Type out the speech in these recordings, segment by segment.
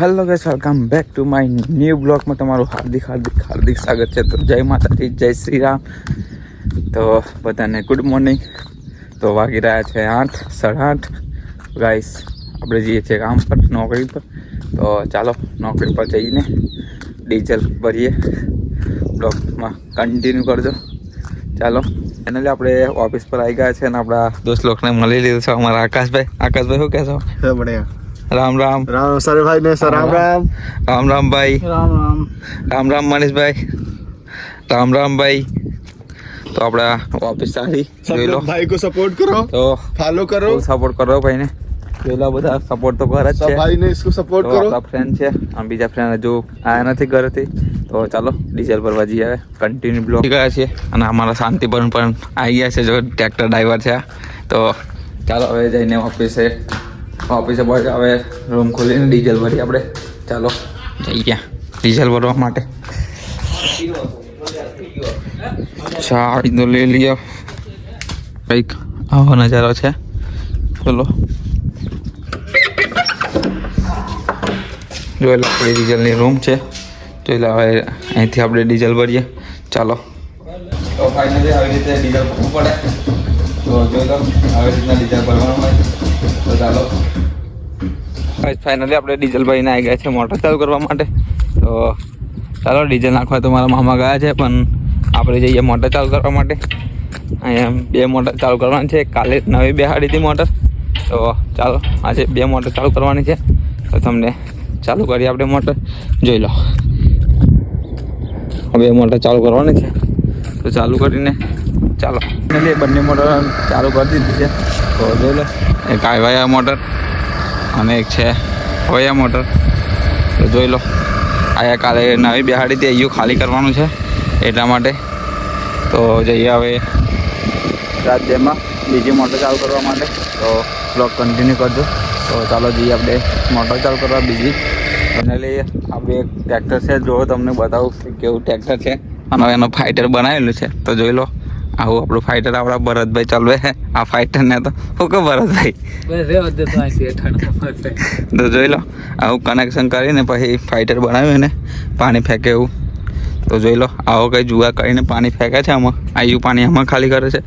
Hello guys welcome back to my new બ્લોગમાં તમારું હાર્દિક હાર્દિક હાર્દિક સ્વાગત છે. તો જય માતાજી, જય શ્રી રામ. તો બધાને ગુડ મોર્નિંગ તો વાગી રહ્યા છે આઠ, સાડા આઠ. ગાઈસ આપણે જઈએ છીએ કામ પર, નોકરી પર. તો ચાલો, નોકરી પર જઈને ડીઝલ ભરીએ. બ્લોગમાં કન્ટિન્યુ કરજો. ચાલો ફાઇનલી આપણે ઓફિસ પર આવી ગયા છે અને આપણા દોસ્ત લોકોને મળી લીધું છે અમારા આકાશભાઈ. આકાશભાઈ, શું કહેશો? है રામ રામ. રામ સરભાઈ ને સર રામ રામ રામ. રામ. ભાઈ. રામ રામ. રામ રામ મનીષભાઈ. રામ રામ ભાઈ. તો આપણા ઓફિસ સારી. જોઈ લો. ભાઈ કો સપોર્ટ કરો. તો ફોલો કરો. સપોર્ટ કરો ભાઈને પેલા બધા સપોર્ટ તો કરે જ છે. ભાઈને ઇસકો સપોર્ટ કરો? આપણા ફ્રેન્ડ છે. આમ બીજા ફ્રેન્ડ જો આયા નથી ઘરેથી. તો ચાલો ડીઝલ ભરવા જઈએ હવે કન્ટિન્યુ બ્લોક ગયા છે અને અમારા શાંતિપૂર્ણ પણ આવી ગયા છે. જો ટ્રેક્ટર ડ્રાઈવર છે તો ચાલો હવે જઈને ઓફિસે ઓફિસે બસ હવે રૂમ ખોલીને ડીઝલ ભરી આપણે. ચાલો. જઈ ગયા. ડીઝલ ભરવા માટે. ચાવી તો લઈ લઈએ કંઈક આવો નજારો છે. ચલો. જોઈ લો આપણી ડીઝલની રૂમ છે. જોઈ લો હવે અહીંથી આપણે ડીઝલ ભરીએ. ચાલો. તો ફાઇનલી આવી રીતે ડીઝલ ભરવું પડે. તો જોઈ લો આવી રીતના ડીઝલ ભરવાનું હોય. તો ચાલો. ફાઇનલી આપણે ડીઝલ ભરીને આવી ગયા છે મોટર ચાલુ કરવા માટે. તો ચાલો ડીઝલ નાખવા તો મારા મામા ગયા છે, પણ આપણે જઈએ મોટર ચાલુ કરવા માટે. અહીંયા બે મોટર ચાલુ કરવાની છે, કાલે નવી બેહાડી હતી મોટર તો ચાલો, આજે બે મોટર ચાલુ કરવાની છે. તો તમને ચાલુ કરીએ આપણે મોટર જોઈ લો. હવે મોટર ચાલુ કરવાની છે. તો ચાલુ કરીને ચાલો. બંને મોટર ચાલુ કરી દીધી છે. તો જોઈ લો, એક આવ્યા મોટર અને એક છે હોયા મોટર. તો જોઈ લો, આયા કાલે નવી બિહાડી તે અહીંયા ખાલી કરવાનું છે એટલા માટે. તો જઈએ હવે રાત બીજી મોટર ચાલુ કરવા માટે. તો બ્લોગ કન્ટિન્યુ કરજો. તો ચાલો જઈએ આપણે મોટર ચાલુ કરવા બીજી. ફાઇનલી આપણે એક ટ્રેક્ટર છે, જો તમને બતાવું કેવું ટ્રેક્ટર છે. અને એનો ફાઇટર બનાવેલું છે. તો જોઈ લો. આવું આપણું ફાઇટર આપણા ભરતભાઈ ચાલવે. આ ફાઇટર ને તો શું કે ભરતભાઈ? તો જોઈ લો આવું કનેક્શન કરીને પછી ફાઇટર બનાવ્યું ને પાણી ફેંકે એવું. તો જોઈ લો આવો કંઈ જુગાર કરીને પાણી ફેંકે છે આમાં. આયુ પાણી આમાં ખાલી કરે છે.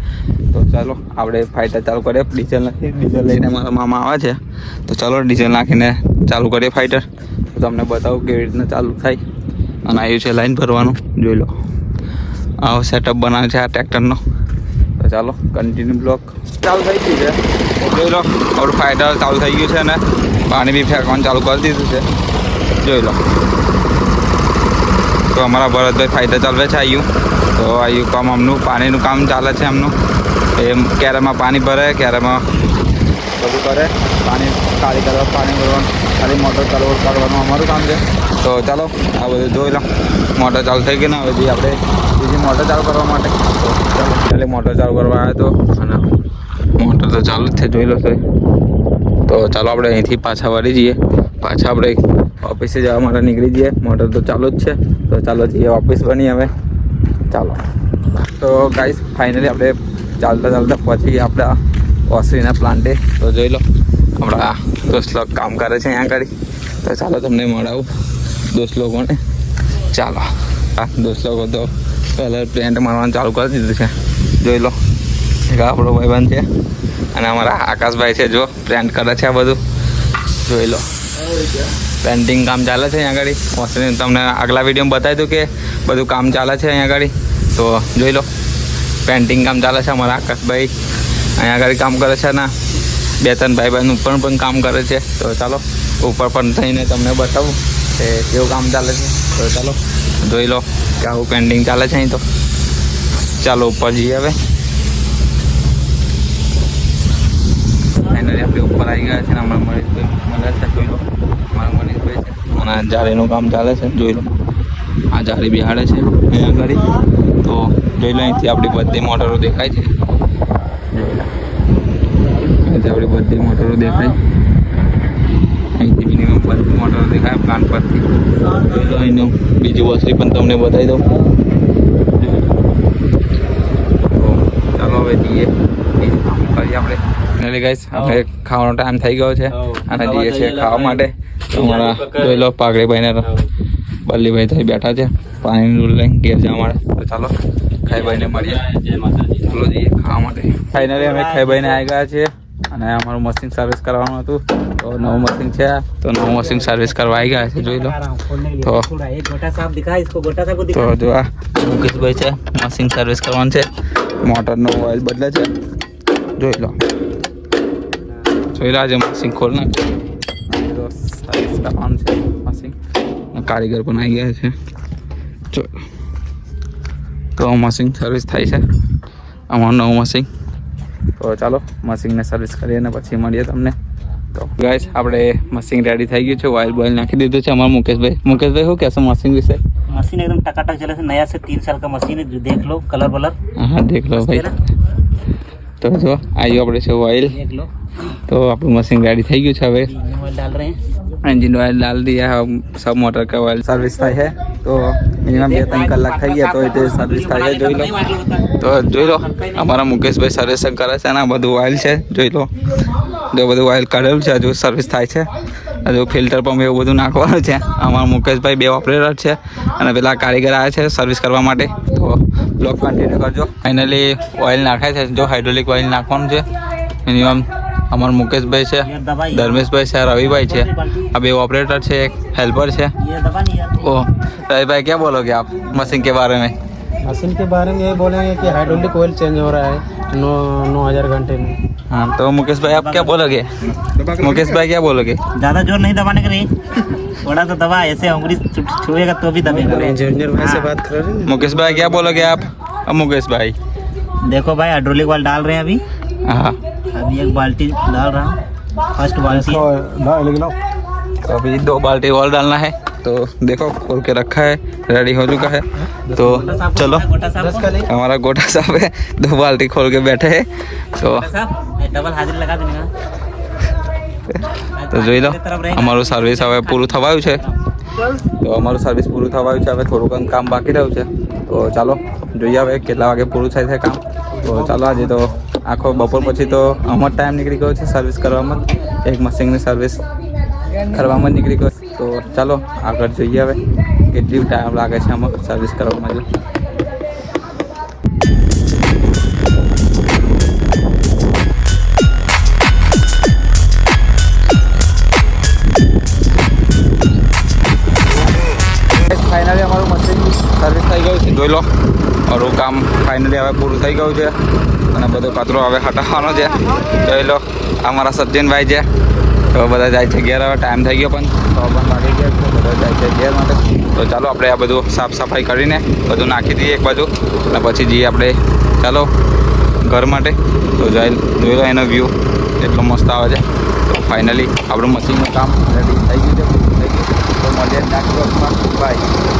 તો ચાલો આપણે ફાઇટર ચાલુ કરીએ. ડીઝલ નથી ડીઝલ લઈને મારા મામા આવે છે. તો ચાલો ડીઝલ નાખીને ચાલુ કરીએ ફાઇટર તો તમને બતાવું કેવી રીતના ચાલુ થાય. અને આવ્યું છે લાઈન ભરવાનું. જોઈ લો. આવો સેટઅપ બનાવે છે આ ટ્રેક્ટરનો તો ચાલો કન્ટિન્યુ બ્લોક ચાલુ થઈ ગયું છે. જોઈ લો આપણું ફાઇટર ચાલુ થઈ ગયું છે અને પાણી બી ફેંકવાનું ચાલુ કરી દીધું છે. જોઈ લો. તો અમારા ભરતભાઈ ફાયદા ચાલવે છે આયુ. તો આયુ કામ અમનું પાણીનું કામ ચાલે છે એમનું એ ક્યારેમાં પાણી ભરે ક્યારેમાં બધું કરે. પાણી કાળી કરવા, પાણી ભરવાનું, ખાલી મોટર ચાલુ કરવાનું અમારું કામ છે. તો ચાલો, આ બધું જોઈ લો. મોટર ચાલુ થઈ ગઈ ને, હવે જઈએ આપણે બીજી મોટર ચાલુ કરવા માટે. એટલે મોટર ચાલુ કરવા આવ્યો તો. અને મોટર તો ચાલુ જ છે, જોઈ લો સર તો ચાલો આપણે અહીંથી પાછા વળી જઈએ. પાછા આપણે ઓફિસે જવા માટે નીકળી જઈએ. મોટર તો ચાલુ જ છે. તો ચાલો જઈએ ઓફિસ બની હવે. ચાલો. તો ગાઈસ ફાઇનલી આપણે ચાલતા ચાલતા પહોંચી ગયા આપણા ઓસરીના પ્લાન્ટે તો જોઈ લો, આપણા દોસ્ત લોકો કામ કરે છે અહીંયા આગળ. તો ચાલો તમને મળાવું દોસ્ત લોકોને. ચાલો. હા, દોસ્ત લોકો તો પહેલાં પેન્ટ મારવાનું ચાલુ કરી દીધું છે. જોઈ લો. આપણો ભાઈબંધ છે. અને અમારા આકાશભાઈ છે, જો. પેન્ટ કરે છે આ બધું. જોઈ લો. પેન્ટિંગ કામ ચાલે છે અહીંયા આગળ હોસ્ટેલ તમને આગલા વિડીયોમાં બતાવી દઉં કે બધું કામ ચાલે છે અહીંયા આગળ તો જોઈ લો. પેન્ટિંગ કામ ચાલે છે અમારા આકાશભાઈ. અહીંયા આગળ કામ કરે છે ને બે ત્રણ ભાઈ બહેન ઉપર પણ કામ કરે છે. તો ચાલો, ઉપર પણ થઈને તમને બતાવું કે કેવું કામ ચાલે છે. તો ચાલો. જોઈ લો કે આવું પેન્ટિંગ ચાલે છે અહીં તો. ચાલો ઉપર જઈએ હવે. ફાઇનલી આપણે ઉપર આવી ગયા છે ને અમારા મનીષભાઈ મળે છે, જોઈ લો. અમારા મનીષભાઈ છે. અને કામ ચાલે છે, જોઈ લો. આ જાળી બિહાડે છે તો જોઈ લો અહીંથી આપણી બધી મોટરો દેખાય છે. જોઈ આપણી બધી મોટરો દેખાય. અહીંથી મોટર દેખાય પ્લાન પરથી. અહીંનું બીજી વસ્તુ પણ તમને બતાવી દઉં. ચાલો હવે જઈએ. કરીએ આપણે. ગાઈસ આપણે ખાવાનો ટાઈમ થઈ ગયો છે. અને જઈએ છીએ ખાવા માટે. તો અમારા જોઈ લો પાઘડીભાઈ ને બલ્લીભાઈ થઈ બેઠા છે. પાણીની ડોલ લઈને ઘેર જવા માટે. તો ચાલો ખાઈભાઈને મળીએ. ચાલો જઈએ ખાવા માટે. ફાઇનલી અમે ખાઈભાઈને આવી ગયા છીએ. અને અમારું મશીન સર્વિસ કરવાનું હતું. તો નવું મશીન છે. તો નવું મશીન સર્વિસ કરવા આવી ગયા છે, જોઈ લો. તો તો જો આ મુકેશભાઈ છે મશીન સર્વિસ કરવાનું છે. મોટરનો ઓઇલ બદલે છે. જોઈ લો. જોઈ લો આજે મશીન ખોલ નાખ્યું સર્વિસ કરવાનું છે મશીન કારીગર પણ આવી ગયા છે. તો મશીન સર્વિસ થાય છે. અમારું નવું મશીન તો ચાલો મશીનને સર્વિસ કરીએ અને પછી મળીએ તમને તો ગાઈસ આપણે મશીન રેડી થઈ ગયું છે ઓઇલ બોઇલ નાખી દીધું છે અમારા મુકેશભાઈ મુકેશભાઈ શું કહેશો મશીન વિશે मशीन एकदम टकाटक चले से नया से तीन साल का मशीन है जो देख लो कलर वलर હા દેખ લો ભાઈ તો જો આવ્યું આપણે છે ઓઇલ देख लो તો આપણું મશીન રેડી થઈ ગયું છે હવે इंजन ऑयल डाल रहे हैं એન્જિન ઓઇલ ડાલ દિયા હમ સબ મોટર का ઓઇલ સર્વિસ થાય છે તો મિનિમમ બે ત્રણ કલાક થઈ ગયા તો એ તે સર્વિસ થાય જોઈ લો. તો જોઈ લો, અમારા મુકેશભાઈ સર્વિસિંગ કરે છે અને આ બધું ઓઇલ છે, જોઈ લો. જો બધું ઓઇલ કાઢેલું છે, હજુ સર્વિસ થાય છે. હજુ ફિલ્ટર પંપ એવું બધું નાખવાનું છે. અમારા મુકેશભાઈ બે ઓપરેટર છે અને પેલા કારીગર આવ્યા છે સર્વિસ કરવા માટે. તો બ્લોક કન્ટિન્યુ કરજો. ફાઇનલી ઓઇલ નાખાય છે, જો હાઇડ્રોલિક ઓઇલ નાખવાનું છે. મિનિમમ अमर मुकेश भाई से धर्मेश भाई से रवि भाई से अब ये ऑपरेटर से एक हेल्पर से ओ रवि भाई क्या बोलोगे आप मशीन के बारे में? मशीन के बारे में ये बोलेंगे कि हाइड्रोलिक ऑयल चेंज हो रहा है नौ नौ हज़ार घंटे में। हाँ तो मुकेश भाई आप क्या बोलोगे? मुकेश भाई क्या बोलोगे? ज़्यादा ज़ोर नहीं दबाने का नहीं। थोड़ा सा दबा ऐसे उंगली छुएगा तो भी दबेगा। इंजीनियर भाई से बात कर रहे हैं। मुकेश भाई क्या बोलोगे आप? मुकेश भाई। देखो भाई हाइड्रोलिक वाल डाल रहे हैं अभी। हाँ। अभी एक बाल्टी डाल रहा हूँ फर्स्ट बाल्टी तो अभी दो बाल्टी और डालना है तो देखो खोल के रखा है रेडी हो चुका है तो चलो गोटा साहब दस का नहीं हमारा गोटा साहब है दो बाल्टी खोल के बैठे हैं तो गोटा साहब ये डबल हाजिरी लगा देंगे તો જોઈ લો અમારું સર્વિસ હવે પૂરું થવાયું છે તો અમારું સર્વિસ પૂરું થવાયું છે હવે થોડુંક કામ બાકી રહ્યું છે તો ચાલો જોઈએ હવે કેટલા વાગે પૂરું થાય છે કામ તો ચાલો આજે તો આખો બપોર પછી તો અમર ટાઈમ નીકળી ગયો છે સર્વિસ કરવામાં. એક મશીનની સર્વિસ કરવામાં નીકળી ગયો તો ચાલો આગળ જોઈએ હવે, કેટલી ટાઈમ લાગે છે આમાં સર્વિસ કરવામાં ફાઇનલી અમારું મશીન સર્વિસ થઈ ગયું છે. જોઈ લો, મારું કામ ફાઇનલી હવે પૂરું થઈ ગયું છે. અને બધો કચરો હવે હટાવવાનો છે. જોઈ લો, અમારા સજ્જનભાઈ છે. તો બધા જાય છે ઘેર, હવે ટાઈમ થઈ ગયો પણ તો પણ લાગી ગયા છે. બધા જાય છે ઘેર માટે. તો ચાલો, આપણે આ બધું સાફ સફાઈ કરીને બધું નાખી દઈએ એક બાજુ. અને પછી જઈએ આપણે, ચાલો, ઘર માટે. તો જાય, જોઈ લો એનો વ્યૂ એટલો મસ્ત આવે છે. તો ફાઇનલી આપણું મશીનનું કામ રેડી થઈ ગયું છે. પૂરું થઈ ગયું તો મળીએ નેક્સ્ટ વર્કમાં બાય